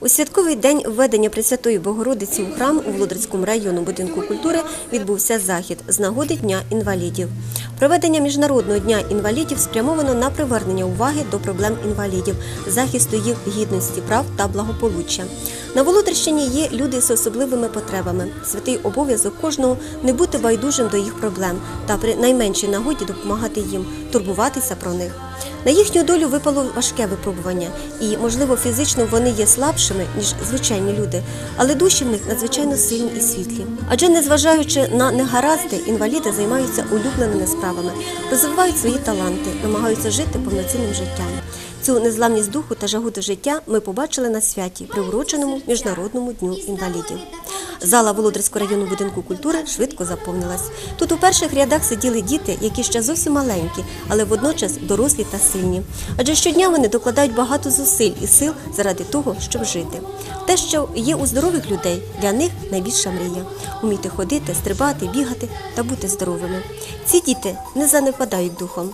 У святковий день введення Пресвятої Богородиці у храм у Володарському району будинку культури відбувся захід з нагоди Дня інвалідів. Проведення міжнародного дня інвалідів спрямовано на привернення уваги до проблем інвалідів, захисту їх гідності, прав та благополуччя. На Володарщині є люди з особливими потребами. Святий обов'язок кожного не бути байдужим до їх проблем та при найменшій нагоді допомагати їм, турбуватися про них. На їхню долю випало важке випробування, і, можливо, фізично вони є слабшими, ніж звичайні люди, але душі в них надзвичайно сильні і світлі. Адже, незважаючи на негаразди, інваліди займаються улюбленими справами, розвивають свої таланти, намагаються жити повноцінним життям. Цю незламність духу та жагу до життя ми побачили на святі, приуроченому Міжнародному дню інвалідів. Зала Володарського району будинку культури швидко заповнилась. Тут у перших рядах сиділи діти, які ще зовсім маленькі, але водночас дорослі та сильні. Адже щодня вони докладають багато зусиль і сил заради того, щоб жити. Те, що є у здорових людей, для них найбільша мрія уміти ходити, стрибати, бігати та бути здоровими. Ці діти не занепадають духом.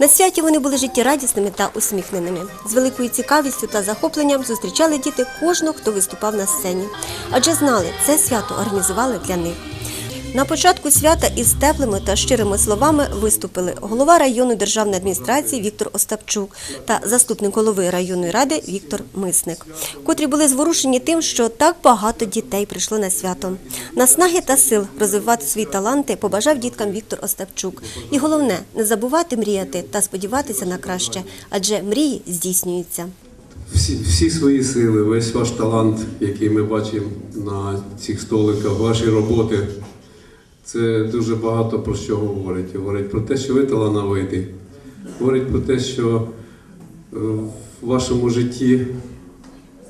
На святі вони були життєрадісними та усміхненими. З великою цікавістю та захопленням зустрічали діти кожного, хто виступав на сцені, адже знали, це свято організували для них. На початку свята із теплими та щирими словами виступили голова районної державної адміністрації Віктор Остапчук та заступник голови районної ради Віктор Мисник, котрі були зворушені тим, що так багато дітей прийшло на свято. Наснаги та сил розвивати свої таланти побажав діткам Віктор Остапчук. І головне не забувати мріяти та сподіватися на краще, адже мрії здійснюються. всі, всі свої сили, весь ваш талант, який ми бачимо на цих столиках, ваші роботи, це дуже багато про що говорить. Говорить про те, що ви талановиті, говорить про те, що е, в вашому житті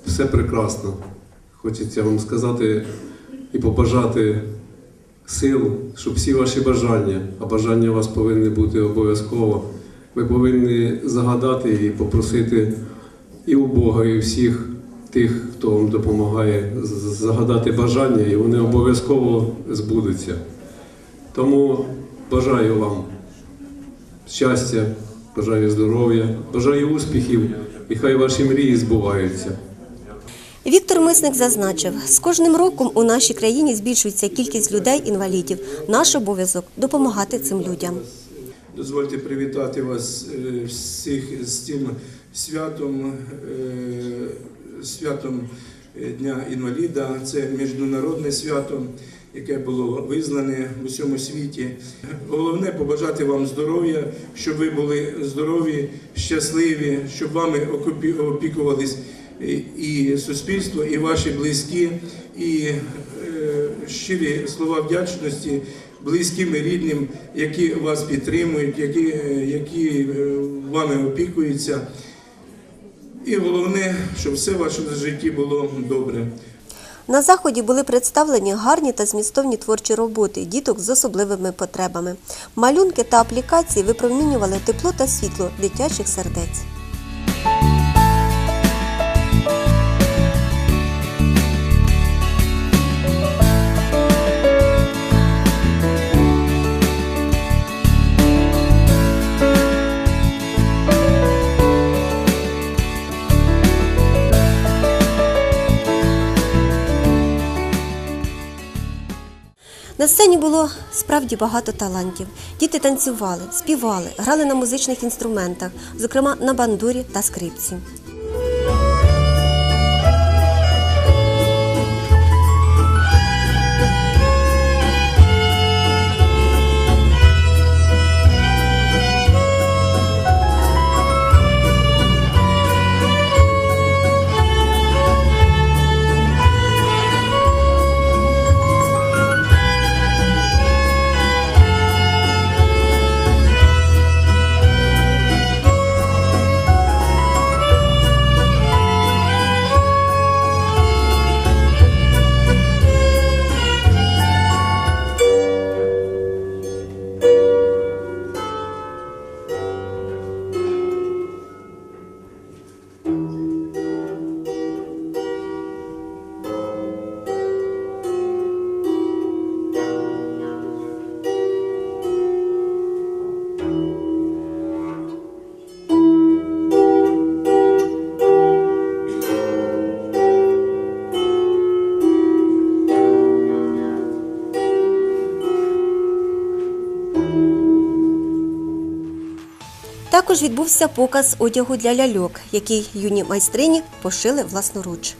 все прекрасно. Хочеться вам сказати і побажати сил, щоб всі ваші бажання, а бажання у вас повинні бути обов'язково. Ви повинні загадати і попросити і у Бога, і всіх тих, хто вам допомагає, загадати бажання, і вони обов'язково збудуться. Тому бажаю вам щастя, бажаю здоров'я, бажаю успіхів, і хай ваші мрії збуваються. Віктор Мисник зазначив, з кожним роком у нашій країні збільшується кількість людей-інвалідів. Наш обов'язок допомагати цим людям. Дозвольте привітати вас е, всіх з цим святом, е, святом е, Дня інваліда. Це міжнародне свято, яке було визнане в усьому світі. Головне побажати вам здоров'я, щоб ви були здорові, щасливі, щоб вами опікувались і- і суспільство, і ваші близькі, і е, щирі слова вдячності близьким і рідним, які вас підтримують, які, е, які е, вами опікуються. І головне, щоб все в вашому житті було добре. На заході були представлені гарні та змістовні творчі роботи діток з особливими потребами. Малюнки та аплікації випромінювали тепло та світло дитячих сердець. На сцені було справді багато талантів. Діти танцювали, співали, грали на музичних інструментах, зокрема на бандурі та скрипці. Також відбувся показ одягу для ляльок, який юні майстрині пошили власноруч.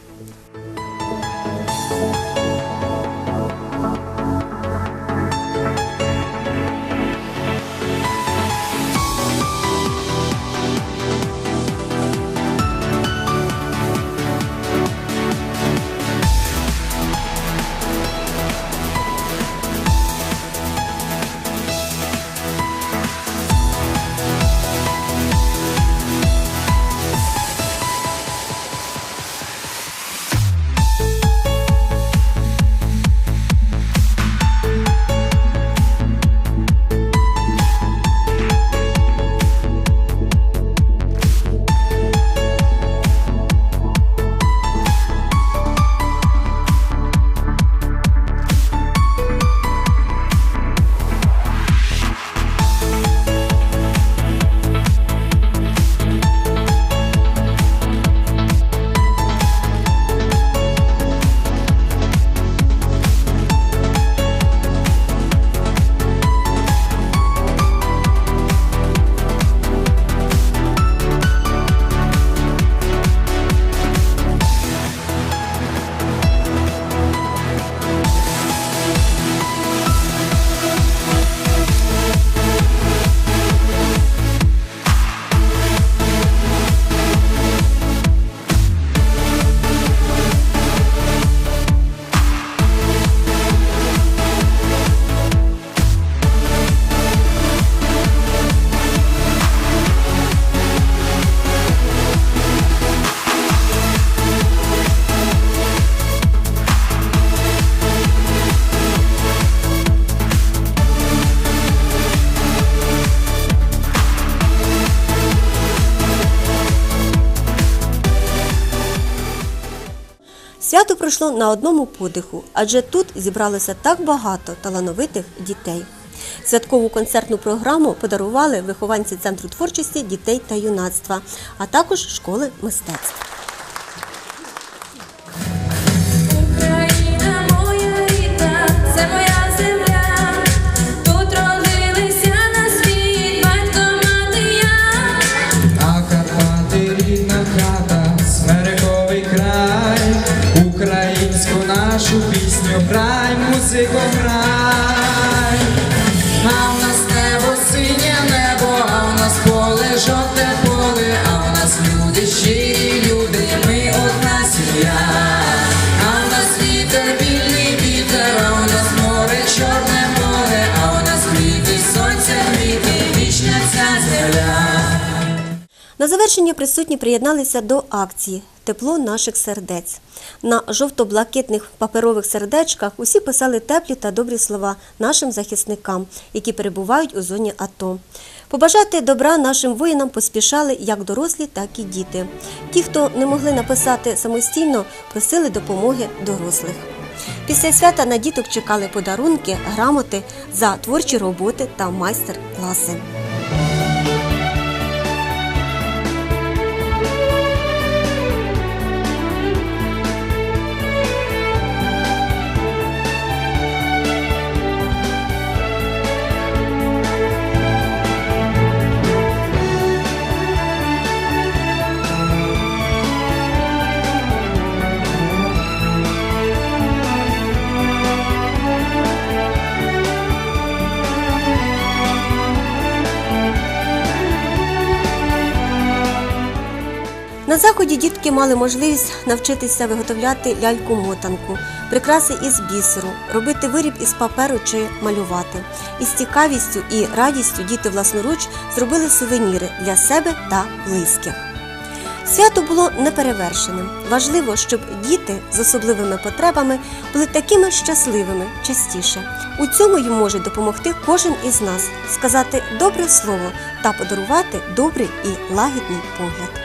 Пройшло на одному подиху, адже тут зібралося так багато талановитих дітей. Святкову концертну програму подарували вихованці Центру творчості дітей та юнацтва, а також школи мистецтв. На завершення присутні приєдналися до акції Тепло наших сердець. На жовто-блакитних паперових сердечках усі писали теплі та добрі слова нашим захисникам, які перебувають у зоні АТО. Побажати добра нашим воїнам поспішали як дорослі, так і діти. Ті, хто не могли написати самостійно, просили допомоги дорослих. Після свята на діток чекали подарунки, грамоти за творчі роботи та майстер-класи. На заході дітки мали можливість навчитися виготовляти ляльку-мотанку, прикраси із бісеру, робити виріб із паперу чи малювати. Із цікавістю і радістю діти власноруч зробили сувеніри для себе та близьких. Свято було неперевершеним. Важливо, щоб діти з особливими потребами були такими щасливими частіше. У цьому їм може допомогти кожен із нас сказати добре слово та подарувати добрий і лагідний погляд.